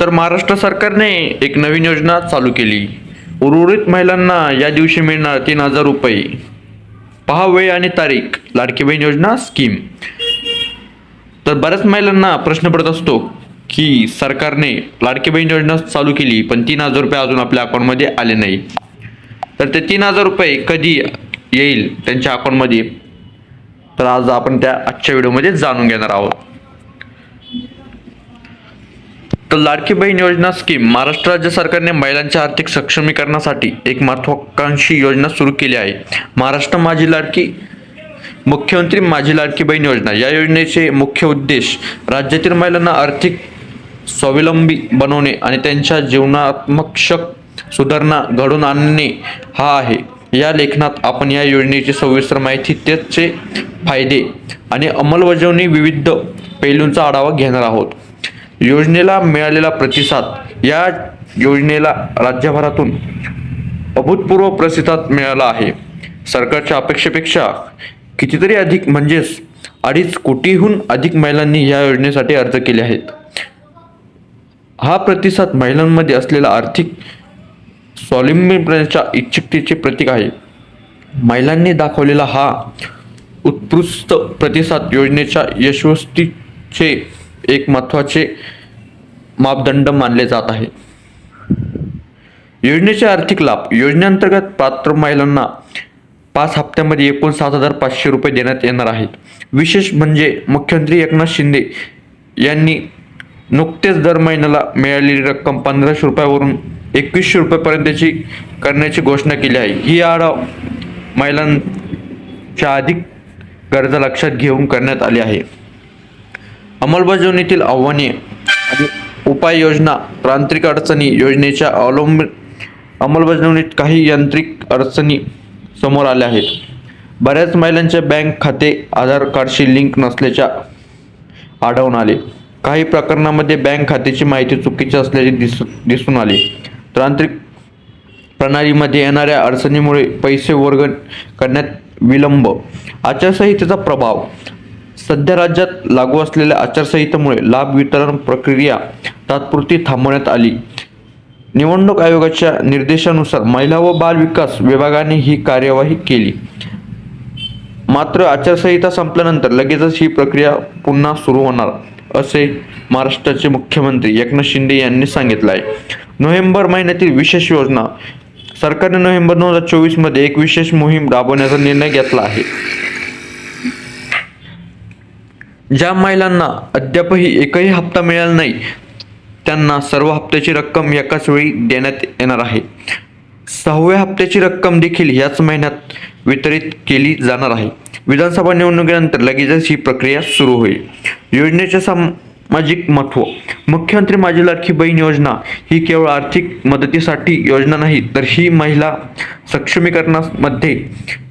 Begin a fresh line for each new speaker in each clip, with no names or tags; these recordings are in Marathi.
तर महाराष्ट्र सरकारने एक नवीन योजना चालू केली. उर्वरित महिलांना या दिवशी मिळणार तीन हजार रुपये. पहा वेळ आणि तारीख. लाडकी बहीण योजना स्कीम. तर बऱ्याच महिलांना प्रश्न पडत असतो की सरकारने लाडकी बहीण योजना चालू केली पण तीन हजार रुपये अजून आपल्या अकाउंटमध्ये आले नाही. तर ते तीन हजार रुपये कधी येईल त्यांच्या अकाउंटमध्ये? तर आज आपण त्या आजच्या व्हिडिओमध्ये जाणून घेणार आहोत. तर लाडकी बहीण योजना स्कीम महाराष्ट्र राज्य सरकारने महिलांच्या आर्थिक सक्षमीकरणासाठी एक महत्वाकांक्षी योजना सुरू केली आहे. महाराष्ट्र माझी लाडकी मुख्यमंत्री माझी लाडकी बहीण योजना. या योजनेचे मुख्य उद्देश राज्यातील महिलांना आर्थिक स्वावलंबी बनवणे आणि त्यांच्या जीवनात्मक सुधारणा घडून आणणे हा आहे. या लेखनात आपण या योजनेची सविस्तर माहिती त्याचे फायदे आणि अंमलबजावणी विविध पैलूंचा आढावा घेणार आहोत. योजनेला मिळालेला प्रतिसाद या योजनेला राज्यभरातून अभूतपूर्व प्रतिसाद मिळाला आहे. सरकारच्या अपेक्षेपेक्षा कितीतरी अधिक म्हणजेच अडीच कोटीहून अधिक महिलांनी या योजनेसाठी अर्ज केले आहेत. हा प्रतिसाद महिलांमध्ये असलेला आर्थिक स्वावलंबीपणाच्या इच्छुकतेचे प्रतीक आहे. महिलांनी दाखवलेला हा उत्कृष्ट प्रतिसाद योजनेच्या यशस्वीचे एक महत्त्वाचे मापदंड मानले जात आहे. योजनेचे आर्थिक लाभ योजनेअंतर्गत पात्र महिलांना पाच हप्त्यामध्ये एकूण सात हजार पाचशे रुपये देण्यात येणार आहेत. विशेष म्हणजे मुख्यमंत्री एकनाथ शिंदे यांनी नुकतेच दर महिन्याला मिळालेली रक्कम पंधराशे रुपयावरून एकवीसशे रुपयापर्यंतची करण्याची घोषणा केली आहे. ही आढाव महिलांच्या अधिक गरजा लक्षात घेऊन करण्यात आली आहे. अंमलबजावणीतील आव्हाने आणि उपाययोजना तांत्रिक अडचणी योजनेच्या अवलंब अंमलबजावणीत काही यांत्रिक अडचणी समोर आल्या आहेत. बऱ्याच महिलांचे बँक खाते आधार कार्डशी लिंक नसल्याच्या आढळून आले. काही प्रकरणामध्ये बँक खात्याची माहिती चुकीची असल्याचे दिस दिसून आले. तांत्रिक प्रणालीमध्ये येणाऱ्या अडचणीमुळे पैसे वर्ग करण्यात विलंब. आचारसंहितेचा प्रभाव सध्या राज्यात लागू असलेल्या आचारसंहितेमुळे लाभ वितरण प्रक्रिया तात्पुरती थांबवण्यात आली. निवडणूक आयोगाच्या निर्देशानुसार महिला व बाल विकास विभागाने ही कार्यवाही केली. मात्र आचारसंहिता संपल्यानंतर लगेचच ही प्रक्रिया पुन्हा सुरू होणार असे महाराष्ट्राचे मुख्यमंत्री एकनाथ शिंदे यांनी सांगितलं आहे नोव्हेंबर महिन्यातील विशेष योजना सरकारने नोव्हेंबर दोन हजार चोवीसमध्ये एक विशेष मोहीम राबवण्याचा निर्णय घेतला आहे. ज्या महिलांना अद्यापही एकही हप्ता मिळाला नाही त्यांना सर्व हप्त्याची रक्कम एकाच वेळी देण्यात येणार आहे. सहाव्या हप्त्याची रक्कम देखील याच महिन्यात वितरित केली जाणार आहे. विधानसभा निवडणुकीनंतर लगेचच ही प्रक्रिया सुरू होईल. योजनेच्या सम सामाजिक महत्त्व मुख्यमंत्री माझी लाडकी बहीण योजना ही केवळ आर्थिक मदतीसाठी योजना नाही तर ही महिला सक्षमीकरणामध्ये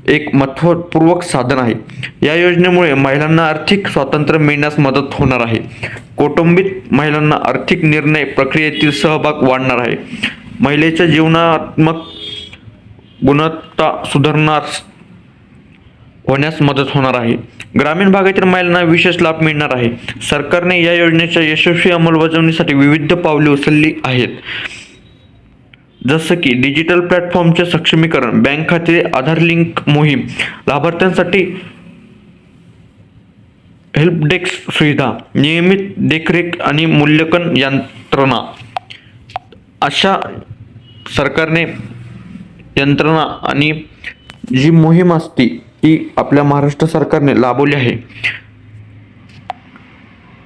एक महत्त्वपूर्वक साधन आहे. या योजनेमुळे महिलांना आर्थिक स्वातंत्र्य मिळण्यास मदत होणार आहे. कौटुंबिक महिलांना आर्थिक निर्णय प्रक्रियेतील सहभाग वाढणार आहे. महिलेच्या जीवनात्मक गुणवत्ता सुधारणार होण्यास मदत होणार आहे. ग्रामीण भागातील महिलांना विशेष लाभ मिळणार आहे. सरकारने या योजनेच्या यशस्वी अंमलबजावणीसाठी विविध पावले उचलली आहेत. जसं की डिजिटल प्लॅटफॉर्मचे सक्षमीकरण बँक खाते आधार लिंक मोहीम लाभार्थ्यांसाठी हेल्प डेस्क सुविधा नियमित देखरेख आणि मूल्यांकन यंत्रणा. अशा सरकारने यंत्रणा आणि जी मोहीम असते ती आपल्या महाराष्ट्र सरकारने लाभवली आहे.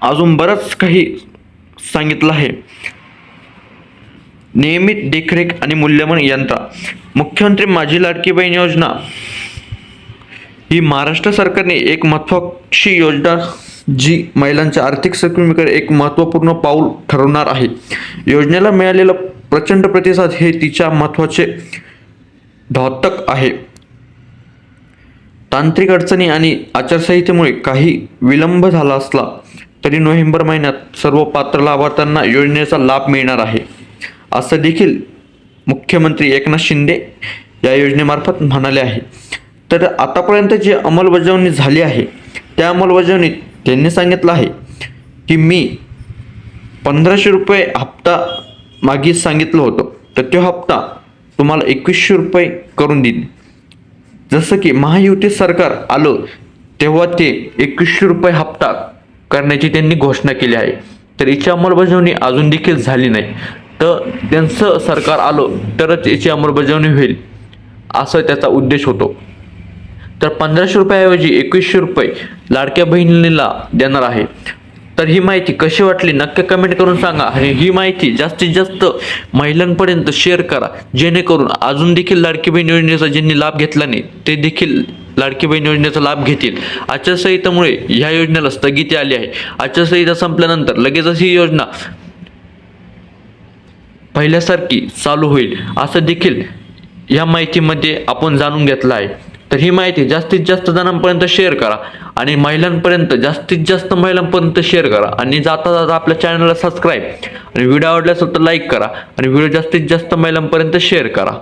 अजून बरंच काही सांगितलं आहे. नियमित देखरेख आणि मूल्यमान यंत्रा. मुख्यमंत्री माझी लाडकी बहीण योजना. ही महाराष्ट्र सरकारने एक महत्वाची योजना जी महिलांच्या आर्थिक सक्षमीकरण एक महत्त्वपूर्ण पाऊल ठरवणार आहे. योजनेला मिळालेला प्रचंड प्रतिसाद हे तिच्या महत्त्वाचे द्योतक आहे. तांत्रिक अडचणी आणि आचारसंहितेमुळे काही विलंब झाला असला तरी नोव्हेंबर महिन्यात सर्व पात्र लाभार्थ्यांना योजनेचा लाभ मिळणार आहे. असं देखील मुख्यमंत्री एकनाथ शिंदे या योजनेमार्फत म्हणाले आहे. तर आतापर्यंत जी अंमलबजावणी झाली आहे त्या अंमलबजावणीत त्यांनी सांगितलं आहे की मी पंधराशे रुपये हप्ता मागे सांगितलं होतं. तर तो हप्ता तुम्हाला एकवीसशे रुपये करून देईन. जसं की महायुती सरकार आलं तेव्हा ते एकवीसशे रुपये हप्ता करण्याची त्यांनी घोषणा केली आहे. तर याची अंमलबजावणी अजून देखील झाली नाही. तर त्यांचं सरकार आलं तरच याची अंमलबजावणी होईल असं त्याचा उद्देश होतो. तर पंधराशे रुपयाऐवजी एकवीसशे रुपये लाडक्या बहिणीला देणार आहे. तर ही माहिती कशी वाटली? नक्की कमेंट करून सांगा. आणि ही माहिती जास्तीत जास्त महिलांपर्यंत शेअर करा. जेणेकरून अजून देखील लाडकी बहीण योजनेचा ज्यांनी लाभ घेतला नाही ते देखील लाडकी बहीण योजनेचा लाभ घेतील. आचारसंहितेमुळे ह्या योजनेला स्थगिती आली आहे. आचारसंहिता संपल्यानंतर लगेचच ही योजना पहिल्यासारखी चालू होईल असं देखील या माहितीमध्ये आपण जाणून घेतलं आहे. तर ही माहिती जास्तीत जास्त जणांपर्यंत शेअर करा आणि महिलांपर्यंत जास्तीत जास्त महिलांपर्यंत शेअर करा आणि जाता जाता आपल्या चॅनलला सबस्क्राईब आणि व्हिडिओ आवडल्यास तर लाईक करा आणि व्हिडिओ जास्तीत जास्त महिलांपर्यंत शेअर करा.